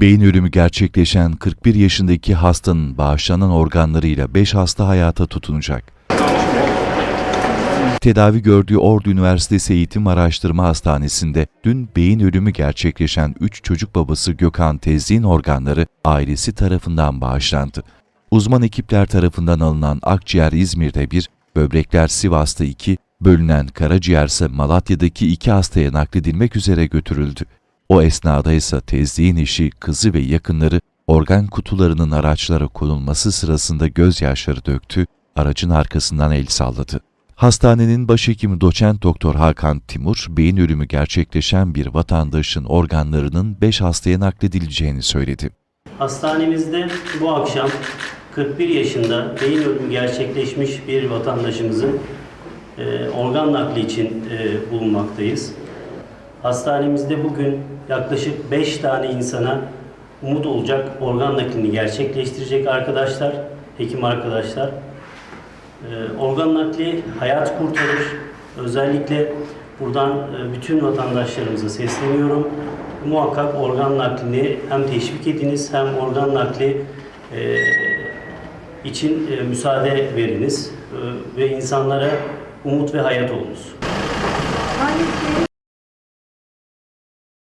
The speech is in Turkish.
Beyin ölümü gerçekleşen 41 yaşındaki hastanın bağışlanan organlarıyla 5 hasta hayata tutunacak. Tedavi gördüğü Ordu Üniversitesi Eğitim Araştırma Hastanesi'nde dün beyin ölümü gerçekleşen 3 çocuk babası Gökhan Tezli'nin organları ailesi tarafından bağışlandı. Uzman ekipler tarafından alınan akciğer İzmir'de bir, böbrekler Sivas'ta iki, bölünen karaciğer ise Malatya'daki iki hastaya nakledilmek üzere götürüldü. O esnada ise Tezli'nin eşi, kızı ve yakınları organ kutularının araçlara konulması sırasında gözyaşları döktü, aracın arkasından el salladı. Hastanenin başhekimi doçent doktor Hakan Timur, beyin ölümü gerçekleşen bir vatandaşın organlarının 5 hastaya nakledileceğini söyledi. Hastanemizde bu akşam 41 yaşında beyin ölümü gerçekleşmiş bir vatandaşımızın e, organ nakli için e, bulunmaktayız. Hastanemizde bugün yaklaşık 5 tane insana umut olacak organ naklini gerçekleştirecek arkadaşlar, hekim arkadaşlar. E, organ nakli hayat kurtarır. Özellikle buradan e, bütün vatandaşlarımıza sesleniyorum. Muhakkak organ naklini hem teşvik ediniz hem organ nakli e, için e, müsaade veriniz ve insanlara umut ve hayat olunuz.